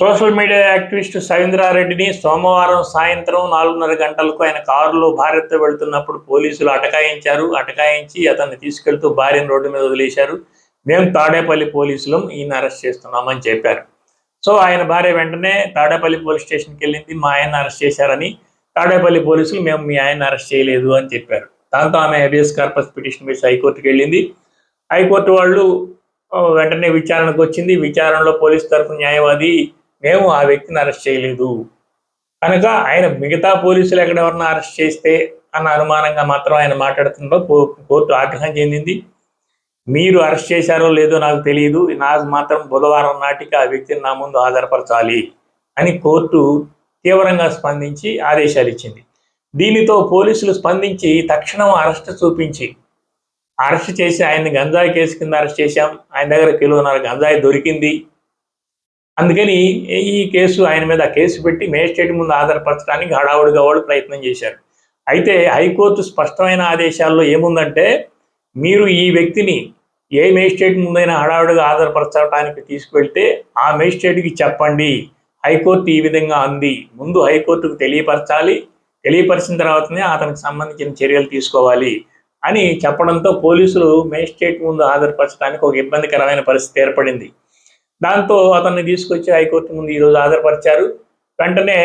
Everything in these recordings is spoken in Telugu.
సోషల్ మీడియా యాక్టివిస్ట్ సవీంద్రారెడ్డిని సోమవారం సాయంత్రం నాలుగున్నర గంటలకు ఆయన కారులో భార్యతో వెళ్తున్నప్పుడు పోలీసులు అటకాయించారు. అటకాయించి అతన్ని తీసుకెళ్తూ భార్యను రోడ్డు మీద వదిలేశారు. మేము తాడేపల్లి పోలీసులం ఈయన అరెస్ట్ చేస్తున్నామని చెప్పారు. సో ఆయన భార్య వెంటనే తాడేపల్లి పోలీస్ స్టేషన్కి వెళ్ళింది. మా ఆయన అరెస్ట్ చేశారని తాడేపల్లి పోలీసులు మేము మీ ఆయన అరెస్ట్ చేయలేదు అని చెప్పారు. దాంతో ఆమె హెబియస్ కార్పస్ పిటిషన్ వేసి హైకోర్టుకి వెళ్ళింది. హైకోర్టు వాళ్ళు వెంటనే విచారణకు వచ్చింది. విచారణలో పోలీస్ తరఫు న్యాయవాది మేము ఆ వ్యక్తిని అరెస్ట్ చేయలేదు. కనుక ఆయన మిగతా పోలీసులు ఎక్కడెవరన్నా అరెస్ట్ చేస్తే అన్న అనుమానంగా మాత్రం ఆయన మాట్లాడుతుండో కో- కోర్టు ఆగ్రహం చెందింది. మీరు అరెస్ట్ చేశారో లేదో నాకు తెలియదు. నాకు మాత్రం బుధవారం నాటికి ఆ వ్యక్తిని నా ముందు ఆధారపరచాలి అని కోర్టు తీవ్రంగా స్పందించి ఆదేశాలు ఇచ్చింది. దీనితో పోలీసులు స్పందించి తక్షణం అరెస్ట్ చూపించి అరెస్ట్ చేసి ఆయన్ని గంజాయి కేసు కింద అరెస్ట్ చేశాం. ఆయన దగ్గర కిలోన్నర గంజాయి దొరికింది. అందుకని ఈ కేసు ఆయన మీద కేసు పెట్టి మేజిస్ట్రేట్ ముందు ఆధారపరచడానికి హడావుడిగా వాళ్ళు ప్రయత్నం చేశారు. అయితే హైకోర్టు స్పష్టమైన ఆదేశాల్లో ఏముందంటే మీరు ఈ వ్యక్తిని ఏ మేజిస్ట్రేట్ ముందైనా హడావుడిగా ఆధారపరచడానికి తీసుకువెళ్తే ఆ మేజిస్ట్రేట్కి చెప్పండి హైకోర్టు ఈ విధంగా అంది. ముందు హైకోర్టుకు తెలియపరచాలి తెలియపరిచిన తర్వాతనే అతనికి సంబంధించిన చర్యలు తీసుకోవాలి అని చెప్పడంతో పోలీసులు మేజిస్ట్రేట్ ముందు హాజరుపరచడానికి ఒక ఇబ్బందికరమైన పరిస్థితి ఏర్పడింది. దాంతో అతన్ని తీసుకొచ్చి హైకోర్టు ముందు ఈరోజు హాజరుపరిచారు. వెంటనే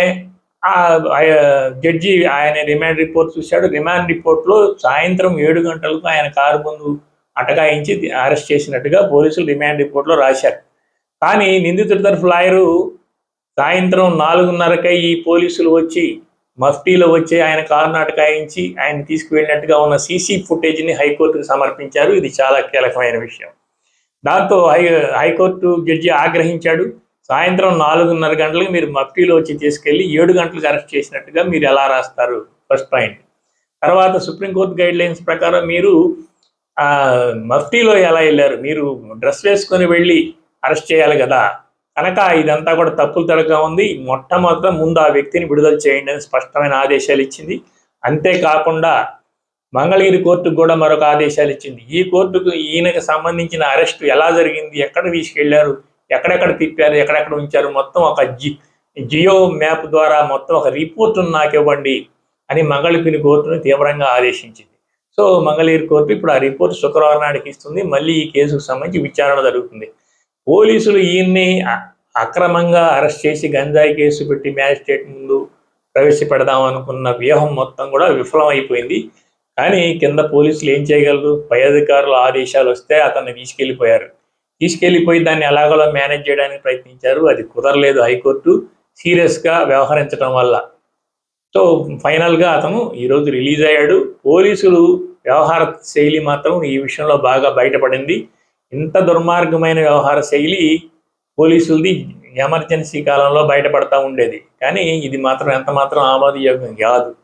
జడ్జి ఆయన రిమాండ్ రిపోర్ట్ చూశాడు. రిమాండ్ రిపోర్ట్లో సాయంత్రం ఏడు గంటలకు ఆయన కారు ముందు అటకాయించి అరెస్ట్ చేసినట్టుగా పోలీసులు రిమాండ్ రిపోర్ట్లో రాశారు. కానీ నిందితుడి తరఫు లాయరు సాయంత్రం నాలుగున్నరకై ఈ పోలీసులు వచ్చి మఫ్టీలో వచ్చి ఆయన కారును అటకాయించి ఆయన తీసుకువెళ్ళినట్టుగా ఉన్న సీసీ ఫుటేజ్ని హైకోర్టుకు సమర్పించారు. ఇది చాలా కీలకమైన విషయం. దాంతో హై హైకోర్టు జడ్జి ఆగ్రహించాడు. సాయంత్రం నాలుగున్నర గంటలకు మీరు మఫ్టీలో వచ్చి తీసుకెళ్ళి ఏడు గంటలకు అరెస్ట్ చేసినట్టుగా మీరు ఎలా రాస్తారు? First point. తర్వాత సుప్రీంకోర్టు గైడ్ లైన్స్ ప్రకారం మీరు మఫ్టీలో ఎలా వెళ్ళారు? మీరు డ్రెస్ వేసుకొని వెళ్ళి అరెస్ట్ చేయాలి కదా. కనుక ఇదంతా కూడా తప్పులు తడగా ఉంది. మొట్టమొదట ముందు ఆ వ్యక్తిని విడుదల చేయండి అని స్పష్టమైన ఆదేశాలు ఇచ్చింది. అంతేకాకుండా మంగళగిరి కోర్టుకు కూడా మరొక ఆదేశాలు ఇచ్చింది. ఈ కోర్టుకు ఈయనకు సంబంధించిన అరెస్ట్ ఎలా జరిగింది? ఎక్కడ తీసుకెళ్ళారు? ఎక్కడెక్కడ తిప్పారు? ఎక్కడెక్కడ ఉంచారు? మొత్తం ఒక జి జియో మ్యాప్ ద్వారా మొత్తం ఒక రిపోర్ట్ నాకు ఇవ్వండి అని మంగళగిరి కోర్టును తీవ్రంగా ఆదేశించింది. సో మంగళగిరి కోర్టు ఇప్పుడు ఆ రిపోర్ట్ శుక్రవారం నాటికి ఇస్తుంది. మళ్ళీ ఈ కేసుకు సంబంధించి విచారణ జరుగుతుంది. పోలీసులు ఈయన్ని అక్రమంగా అరెస్ట్ చేసి గంజాయి కేసు పెట్టి మ్యాజిస్ట్రేట్ ముందు ప్రవేశపెడదాం అనుకున్న వ్యూహం మొత్తం కూడా విఫలం అయిపోయింది కానీ కింద పోలీసులు ఏం చేయగలరు? పై అధికారుల ఆదేశాలు వస్తే అతన్ని తీసుకెళ్ళిపోయారు తీసుకెళ్ళిపోయి దాన్ని ఎలాగోలా మేనేజ్ చేయడానికి ప్రయత్నించారు. అది కుదరలేదు హైకోర్టు సీరియస్గా వ్యవహరించడం వల్ల. సో ఫైనల్గా అతను ఈరోజు రిలీజ్ అయ్యాడు. పోలీసులు వ్యవహార శైలి మాత్రం ఈ విషయంలో బాగా బయటపడింది. ఇంత దుర్మార్గమైన వ్యవహార శైలి పోలీసులది ఎమర్జెన్సీ కాలంలో బయటపడతా ఉండేది. కానీ ఇది మాత్రం ఎంత మాత్రం ఆమోదయోగ్యం కాదు.